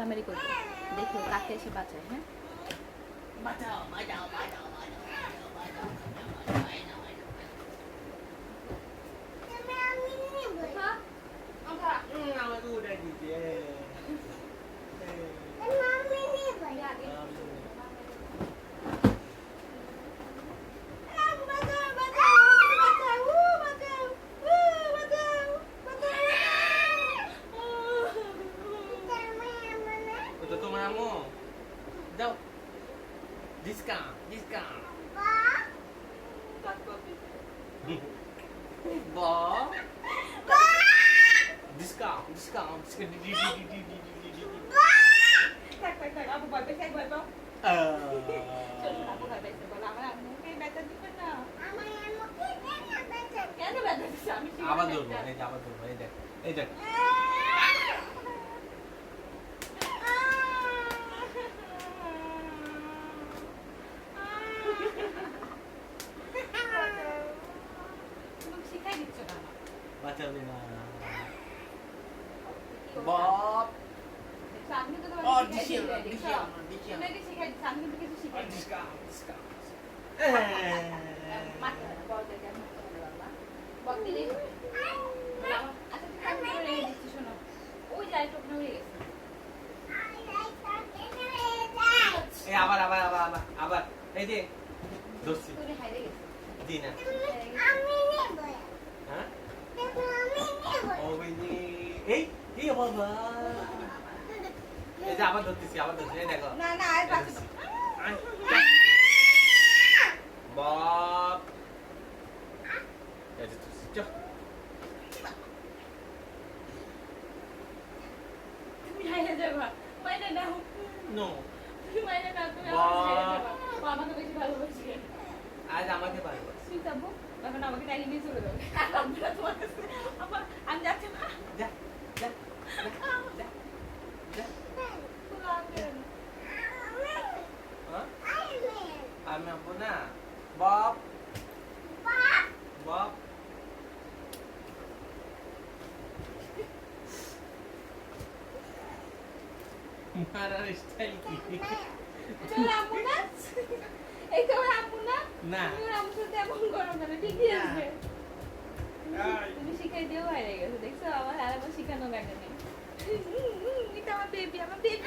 মারামারি করবে দেখো কাকে এসে বাঁচায় হ্যাঁ বাঁচাও বাঁচাও বাঁচাও বাঁচাও বাঁচাও আমাকে উঠে দিচ্ছে তো তোমার আমো যাও। ডিসকাউন্ট ডিসকাউন্ট ব। ডিসকাউন্ট ডিসকাউন্ট থাক থাক থাক আপু ভয় পেয়েছে ভয় পাও চলুন আপু ভয় পেয়েছে বলো। আমার আম্মুকে ব্যথা দিবেন না। কেন ব্যথা দিচ্ছে আমি কি আবার ধরবো এই আবার ধরবো এই দেখ এই দেখ তুমি শিখাই দিচ্ছ না আমার। বাঁচাবে না বব দেখছ, আমি তো ও তোমাকে ডিসি শিখাই আমার দিই, ডিসি দেখছ? আমার ডিসি তুমি আমার আগে শিখাই দিচ্ছ, আমি কিন্তু কিছু শিখাই দিই। ডিসকাউন্ট ডিসকাউন্ট মারতে হবে না, আমি আবার আবার আবার আবার আবার। এই যে তুলে হাইরে গেছে। দি না হ্যাঁ ও এই এই বাবা এই যে আবার ধরতেছি আবার ধরছি এই দেখো না, না, আর বাঁচো না। এই যে চল তুমি হাইরে যাবা। মাইরে নাও। নো তুমি মাইরে নাও, তুমি। আমাকে বেশি ভালোবাসে। আজ আমাকে সুইট আব্বু, এখন আমাকে টাইনি নিয়ে চলে যাবে। আর আমি না তোমার কাছে। আবার আমি যাচ্ছি না। যা যা যা যা যা তুলো আনবে না। হ্যাঁ আমি আনব না বব বব মারার স্টাইল কি তুমি আম্মু না? না? না সাথে এমন করো না ঠিকই আছে। তুমি শিখাই দিয়েও বাইরে গেছো দেখছ? আমার আর আমার শিখানো লাগে না এটা আমার বেবি আমার বেবি